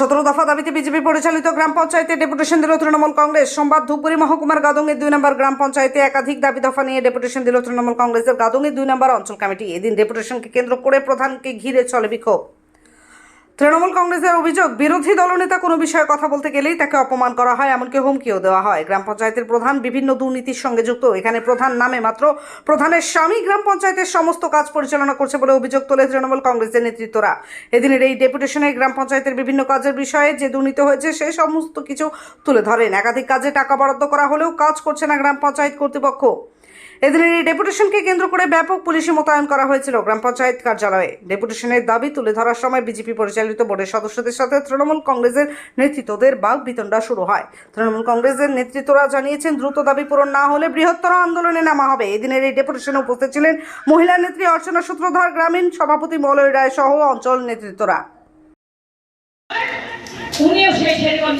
সতেরো দফা দাবিতে বিজেপি পরিচালিত গ্রাম পঞ্চায়েতে ডেপুটেশন দিল তৃণমূল কংগ্রেস। সোমবার ধূপগুড়ি মহকুমার গাদংয়ের দুই নম্বর গ্রাম পঞ্চায়েতে একাধিক দাবি দফা নিয়ে ডেপুটেশন দিল তৃণমূল কংগ্রেসের গাদংয়ের দুই নম্বর অঞ্চল কমিটি। এদিন ডেপুটেশনকে কেন্দ্র করে প্রধানকে ঘিরে চলে বিক্ষোভ। তৃণমূল কংগ্রেসের অভিযোগ, বিরোধী দলনেতা কোনো বিষয়ে কথা বলতে গেলেই তাকে অপমান করা হয়, এমনকি হুমকিও দেওয়া হয়। গ্রাম পঞ্চায়েতের প্রধান বিভিন্ন দুর্নীতির সঙ্গে যুক্ত। এখানে প্রধান নামে মাত্র প্রধানের স্বামী গ্রাম পঞ্চায়েতের সমস্ত কাজ পরিচালনা করছে বলে অভিযোগ তোলে তৃণমূল কংগ্রেসের নেতৃত্বরা। এদিনের এই ডেপুটেশনে গ্রাম পঞ্চায়েতের বিভিন্ন কাজের বিষয়ে যে দুর্নীতি হয়েছে সেই সমস্ত কিছু তুলে ধরেন। একাধিক কাজে টাকা বরাদ্দ করা হলেও কাজ করছে না গ্রাম পঞ্চায়েত কর্তৃপক্ষ। এদিনের এই ডেপুটেশনকে কেন্দ্র করে ব্যাপক পুলিশি মোতায়েন করা হয়েছিল গ্রাম পঞ্চায়েত কার্যালয়ে। ডেপুটেশনের দাবি তুলে ধরার সময় বিজেপি পরিচালিত বোর্ডের সদস্যদের সাথে তৃণমূল কংগ্রেসের নেতৃত্বদের বাঘ বিতণ্ডা শুরু হয়। তৃণমূল কংগ্রেসের নেতৃত্বরা জানিয়েছেন, দ্রুত দাবি পূরণ না হলে বৃহত্তর আন্দোলনে নামা হবে। এদিনের এই ডেপুটেশনে উপস্থিত ছিলেন মহিলা নেত্রী অর্চনা সূত্রধর, গ্রামীণ সভাপতি মলয় রায় সহ অঞ্চল নেতৃত্বরা।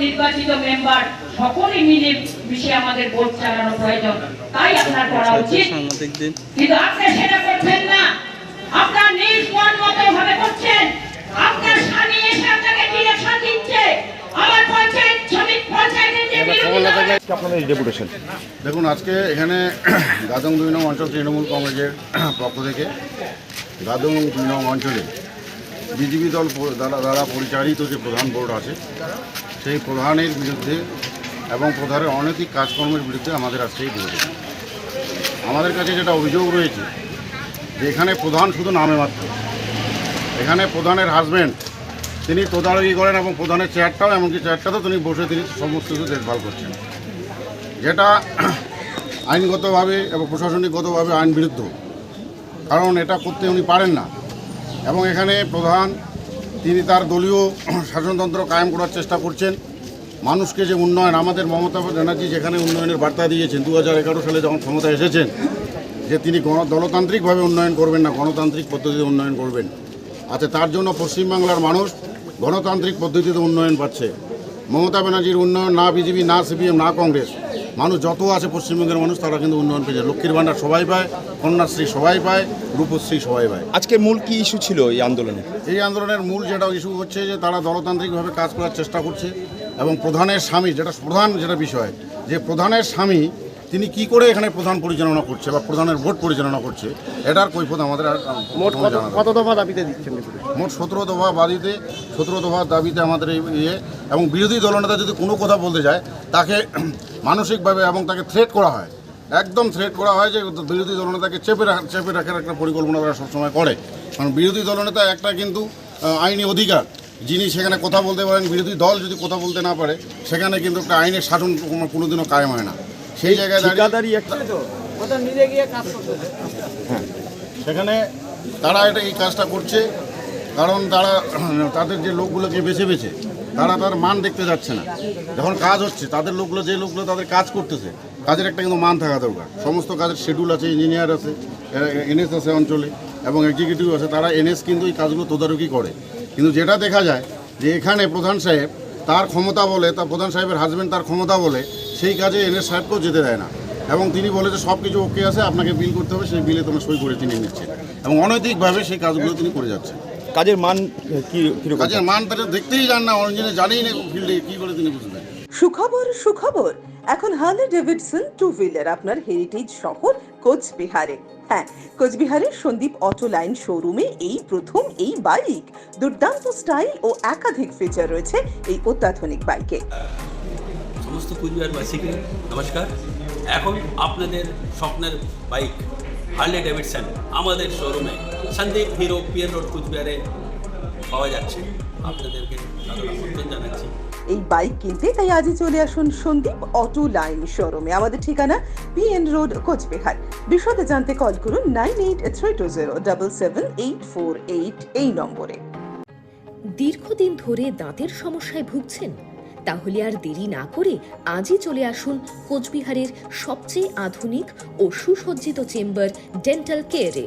নির্বাচিত মেম্বার সকলে মিলে মিশে আমাদের ভোট চালানো প্রয়োজন। তাই আপনার করা উচিত সাংবাদিকদের কিন্তু আপনি সেটা করছেন না। আপনার নিজ মন মতো ভাবে করছেন? আপনার স্বামী এসে আপনাকে ডিরেকশন দিচ্ছে আমার পঞ্চায়েত সমিতি পঞ্চায়েতের যে বিরোধী আপনাদের ডেপুটেশন। দেখুন আজকে এখানে গাদং দুই নং অঞ্চল তৃণমূল কংগ্রেসের পক্ষ থেকে গাদং দুই নং অঞ্চলে বিজেপি দল দ্বারা দ্বারা পরিচালিত যে প্রধান বোর্ড আছে সেই প্রধানের বিরুদ্ধে এবং প্রধানের অনৈতিক কাজকর্মের বিরুদ্ধে আমাদের আজকে এই বিরোধী। আমাদের কাছে যেটা অভিযোগ রয়েছে যে এখানে প্রধান শুধু নামে মাত্র। এখানে প্রধানের হাজব্যান্ড তিনি তদারকি করেন এবং প্রধানের চেয়ারটাও এমনকি চেয়ারটাতেও তিনি বসে তিনি সমস্ত কিছু দেখভাল করছেন। যেটা আইনগতভাবে এবং প্রশাসনিকগতভাবে আইন বিরুদ্ধ কারণ এটা করতে উনি পারেন না। এবং এখানে প্রধান, তিনি তার দলীয় শাসনতন্ত্র কায়েম করার চেষ্টা করছেন। মানুষকে যে উন্নয়ন আমাদের মমতা ব্যানার্জি যেখানে উন্নয়নের বার্তা দিয়েছেন দু হাজার এগারো সালে যখন ক্ষমতায় এসেছেন যে তিনি গণ দলতান্ত্রিকভাবে উন্নয়ন করবেন না গণতান্ত্রিক পদ্ধতিতে উন্নয়ন করবেন। আচ্ছা তার জন্য পশ্চিমবাংলার মানুষ গণতান্ত্রিক পদ্ধতিতে উন্নয়ন পাচ্ছে। মমতা ব্যানার্জির উন্নয়ন না বিজেপি না সিপিএম না কংগ্রেস। মানুষ যত আছে পশ্চিমবঙ্গের মানুষ তারা কিন্তু উন্নয়ন পেয়েছে। লক্ষ্মীর ভাণ্ডার সবাই পায় কন্যাশ্রী সবাই পায় রূপশ্রী সবাই পায়। আজকে মূল কি ইস্যু ছিল এই আন্দোলনে? এই আন্দোলনের মূল যেটা ইস্যু হচ্ছে যে তারা দলতান্ত্রিকভাবে কাজ করার চেষ্টা করছে। এবং প্রধানের স্বামী যেটা প্রধান যেটা বিষয় যে প্রধানের স্বামী তিনি কি করে এখানে প্রধান পরিচালনা করছে বা প্রধানের ভোট পরিচালনা করছে এটার কৈফত আমাদের আর মোট কত দফা দাবিতে দিচ্ছেন মোট সতেরো দফা বাদিতে সতেরো দফা দাবিতে আমাদের এই ইয়ে এবং বিরোধী দলনেতা যদি কোনো কথা বলতে যায় তাকে মানসিকভাবে এবং তাকে থ্রেট করা হয় একদম থ্রেট করা হয় যে বিরোধী দলনেতাকে চেপে রাখা চেপে রাখার একটা পরিকল্পনা তারা সবসময় করে। কারণ বিরোধী দলনেতা একটা কিন্তু আইনি অধিকার। যিনি সেখানে কথা বলতে পারেন বিরোধী দল যদি কথা বলতে না পারে সেখানে কিন্তু একটা আইনের শাসন কোনো- কোনোদিনও কায়েম হয় না। সেই জায়গায় দাঁড়িয়ে একটা সেখানে তারা এটা এই কাজটা করছে কারণ তারা তাদের যে লোকগুলোকে বেছে বেছে তারা তার মান দেখতে যাচ্ছে না। যখন কাজ হচ্ছে তাদের লোকগুলো যে লোকগুলো তাদের কাজ করতেছে কাজের একটা কিন্তু মান থাকা দরকার। সমস্ত কাজের শিডিউল আছে ইঞ্জিনিয়ার আছে এনএস আছে অঞ্চলে এবং এক্সিকিউটিভ আছে। তারা এনএস কিন্তু এই কাজগুলো তদারকি করে। কিন্তু যেটা দেখা যায় যে এখানে প্রধান সাহেব তার ক্ষমতা বলে তার প্রধান সাহেবের হাজব্যান্ড তার ক্ষমতা বলে সেই কাজে এনএস সাহেবকেও যেতে দেয় না। এবং তিনি বলে যে সব কিছু ওকে আছে আপনাকে বিল করতে হবে সেই বিলে তোমার সই করে তিনি নিচ্ছে এবং অনৈতিকভাবে সেই কাজগুলো তিনি করে যাচ্ছেন। কাজের মান কি কাজের মান তারা দেখতেই যান না অরিজিনে জানেই না ফিল্ডে কী করে তিনি বুঝবেন। সুখবর সুখবর। এখন হার্লে ডেভিডসন টু হুইলার আপনার হেরিটেজ শহর কোচবিহারে। হ্যাঁ কোচবিহারের সন্দীপ অটো লাইন শোরুমে এই প্রথম এই বাইক। দুর্দান্ত স্টাইল ও একাধিক ফিচার রয়েছে এই অত্যাধুনিক বাইকে। সমস্ত কুচবিহারবাসীকে নমস্কার। এখন আপনাদের স্বপ্নের বাইক হার্লে ডেভিডসন আমাদের শোরুমে সন্দীপ হিরো পিয়ার রোড, কুচবিহারে পাওয়া যাচ্ছে। আপনাদেরকে আমন্ত্রণ জানাচ্ছি। এই বাইক কিনতে, তাই আজই চলে আসুন সন্দীপ অটো লাইন শোরুমে আমাদের ঠিকানা পি এন রোড কোচবিহার। বিশদে জানতে কল করুন nine eight three two zero double seven eight four eight এই নম্বরে। দীর্ঘদিন ধরে দাঁতের সমস্যায় ভুগছেন? তাহলে আর দেরি না করে আজই চলে আসুন কোচবিহারের সবচেয়ে আধুনিক ও সুসজ্জিত চেম্বার ডেন্টাল কেয়ারে